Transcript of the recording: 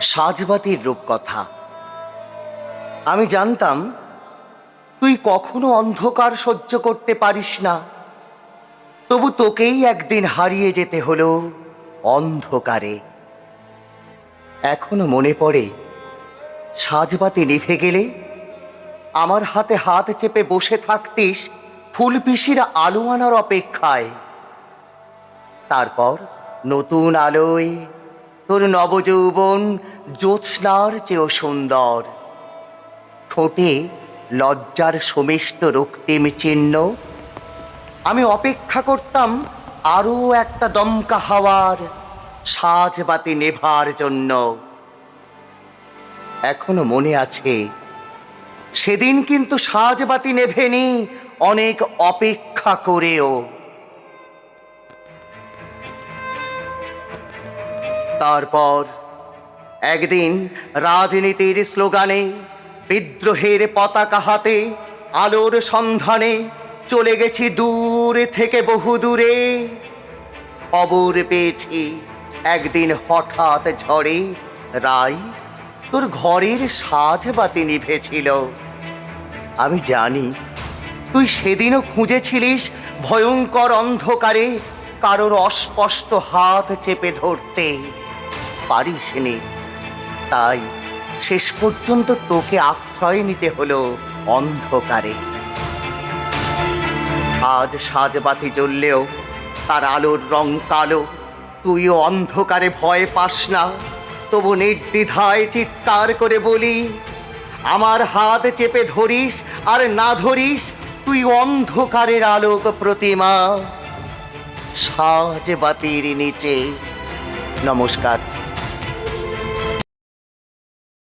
সাজবাতির রূপকথা। আমি জানতাম, তুই কখনো অন্ধকার সহ্য করতে পারিস না। তবু তোকেই একদিন হারিয়ে যেতে হলো অন্ধকারে। এখনও মনে পড়ে, সাজবাতি নিভে গেলে আমার হাতে হাত চেপে বসে থাকতিস ফুলপিসির আলো আনার অপেক্ষায়। তারপর নতুন আলোয় তোর নবযৌবন জ্যোৎস্নার চেয়েও সুন্দর। ঠোঁটে লজ্জার সমিষ্ট রক্তিম চিহ্ন। আমি অপেক্ষা করতাম আরও একটা দমকা হাওয়ার সাজবাতি নেভার জন্য। এখনও মনে আছে, সেদিন কিন্তু সাজবাতি নেভেনি অনেক অপেক্ষা করেও। তারপর একদিন রাজনীতির স্লোগানে, বিদ্রোহের পতাকা হাতে, আলোর সন্ধানে চলে গেছি দূর থেকে বহু দূরে। খবর পেয়েছি একদিন হঠাৎ ঝড়ে রাই তোর ঘরের সাজবাতি নিভেছিল। আমি জানি তুই সেদিনও খুঁজেছিলিস ভয়ঙ্কর অন্ধকারে কারোর অস্পষ্ট হাত চেপে ধরতে। পারিসনি তাই শেষ পর্যন্ত তোকে আশ্রয় নিতে হলো অন্ধকারে। আজ সাজবাতি জ্বললেও, তার আলোর রং কালো। তুইও অন্ধকারে ভয় পাস না। তবু নির্দ্বিধায় চিৎকার করে বলি, আমার হাত চেপে ধরিস আর না ধরিস, তুই অন্ধকারের আলোক প্রতিমা। সাজবাতির নিচে নমস্কার।